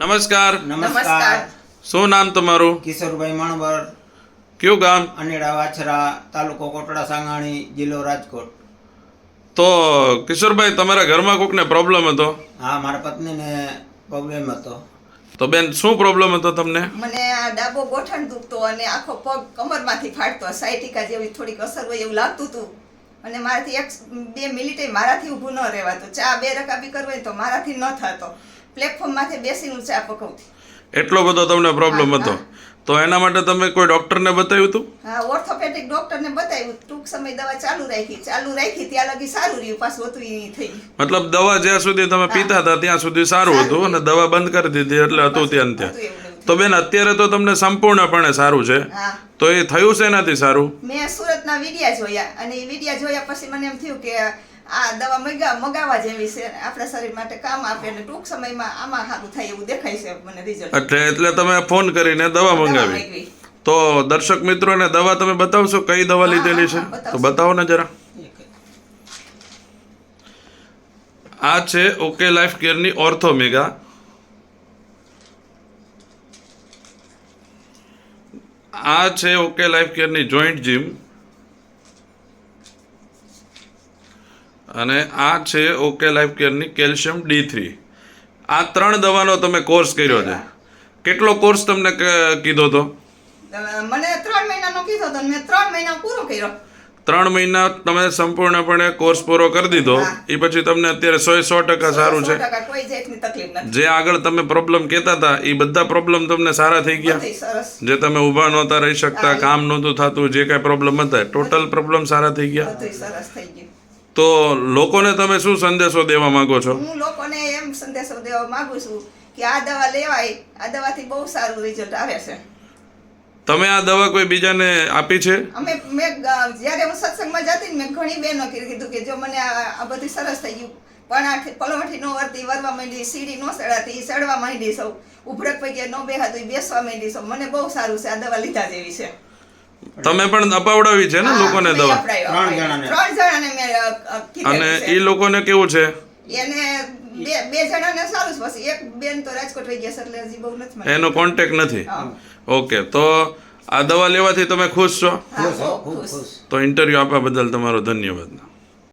નમસ્કાર. નમસ્કાર. શું નામ તમારું? કિશોરભાઈ માણબર કયું ગામ? અનેડા વાછરા તાલુકો કોટડા સાંગાણી જિલ્લો રાજકોટ. તો કિશોરભાઈ તમારા ઘરમાં કોકને પ્રોબ્લેમ હતો? હા મારા પત્નીને પ્રોબ્લેમ હતો. તો બેન શું પ્રોબ્લેમ હતો તમને? મને આ ડાબો ગોઠણ દુખતો અને આખો પગ કમરમાંથી ફાટતો સાયટિકા જેવી થોડીક અસર હોય એવું લાગતું હતું અને મારાથી એક બે મિનિટે મારાથી ઊભું ન રહેવાતું. ચા બે રકાબી કરવી તો મારાથી ન થતો. પ્લેટફોર્મમાંથી બેસીને હું ચા પકવતી. એટલો બધો તમને પ્રોબ્લેમ હતો. તો એના માટે તમે કોઈ ડોક્ટરને બતાવ્યું હતું? હા ઓર્થોપેડિક ડોક્ટરને બતાવ્યું. ટૂંક સમય દવા ચાલુ રાખી. ચાલુ રાખી ત્યાં લગી સારું રહ્યું. પાછું હતું એ થઈ મતલબ દવા જ્યાં સુધી તમે પીતા હતા ત્યાં સુધી સારું હતું અને દવા બંધ કરી દીધી એટલે હતું ત્યાં ત્યાં. તો બેન અત્યારે તો તમને સંપૂર્ણપણે સારું છે. તો એ થયું છે એનાથી સારું? મેં સુરતના વિડિયા જોયા. અને એ વિડિયા જોયા પછી મને એમ થયું કે આ દવા મગા મગાવા જેવી છે. આપણા શરીર માટે કામ આપે અને ટૂંક સમયમાં આમાં સારું થાય એવું દેખાય છે મને રિઝલ્ટ એટલે એટલે તમે ફોન કરીને દવા મંગાવી. તો દર્શક મિત્રોને દવા તમે બતાવશો? કઈ દવા લીધેલી છે? તો બતાવો ને જરા. આ છે ઓકે લાઈફ કેરની ઓર્થોમેગા આ છે ઓકે લાઈફ કેરની જોઈન્ટ જીમ અને આ છે ઓકે લાઈફ કેરની કેલ્શિયમ ડી થ્રી. આ ત્રણ દવાનો તમે કોર્સ કર્યો છે. કેટલો કોર્સ તમને કીધો હતો મને ત્રણ મહિનાનો કીધો તો મેં ત્રણ મહિના પૂરો કર્યો. ત્રણ મહિના તમે સંપૂર્ણપણે કોર્સ પૂરો કરી દીધો. એ પછી તમને અત્યારે સો સો ટકા સારું છે. જે આગળ તમે પ્રોબ્લેમ કહેતા હતા એ બધા પ્રોબ્લેમ તમને સારા થઈ ગયા? જે તમે ઊભા નહોતા રહી શકતા કામ નહોતું થતું જે કાંઈ પ્રોબ્લેમ હતા ટોટલ પ્રોબ્લેમ સારા થઈ ગયા. તો લોકોને તમે શું સંદેશો દેવા માંગો છો? હું લોકોને એમ સંદેશો દેવા માંગુ છું કે આ દવા લેવાય આ દવાથી બહુ સારું રિઝલ્ટ આવે છે. તમે આ દવા કોઈ બીજાને આપી છે? અમે મેં જ્યારે હું સત્સંગમાં જતી ને મેં ઘણી બહેનો કીધું કે જો મને આ બધી બધું સરસ થઈ ગયું પણ આ પલવઠી નો વર્તી વરવા માંડી સીડી નો સડાતી સડવા માંડી સૌ ઉભરક પૈકી નો બેહાતું બેસવા માંડી સૌ મને બહુ સારું છે આ દવા લીધા જેવી છે. તમે પણ અપાવડાવી છે ને લોકોને દવા? ત્રણ જણાને. મેં અ, અ, અને એ લોકોને કેવું છે? એને બે બે જણાને સારું પછી એક બેન તો રાજકોટ રહી ગયા એટલે હજી બહુ નથી એનો કોન્ટેક નથી? ઓકે તો આ દવા લેવાથી તમે ખુશ છો? તો ઇન્ટરવ્યૂ આપવા બદલ તમારો ધન્યવાદ.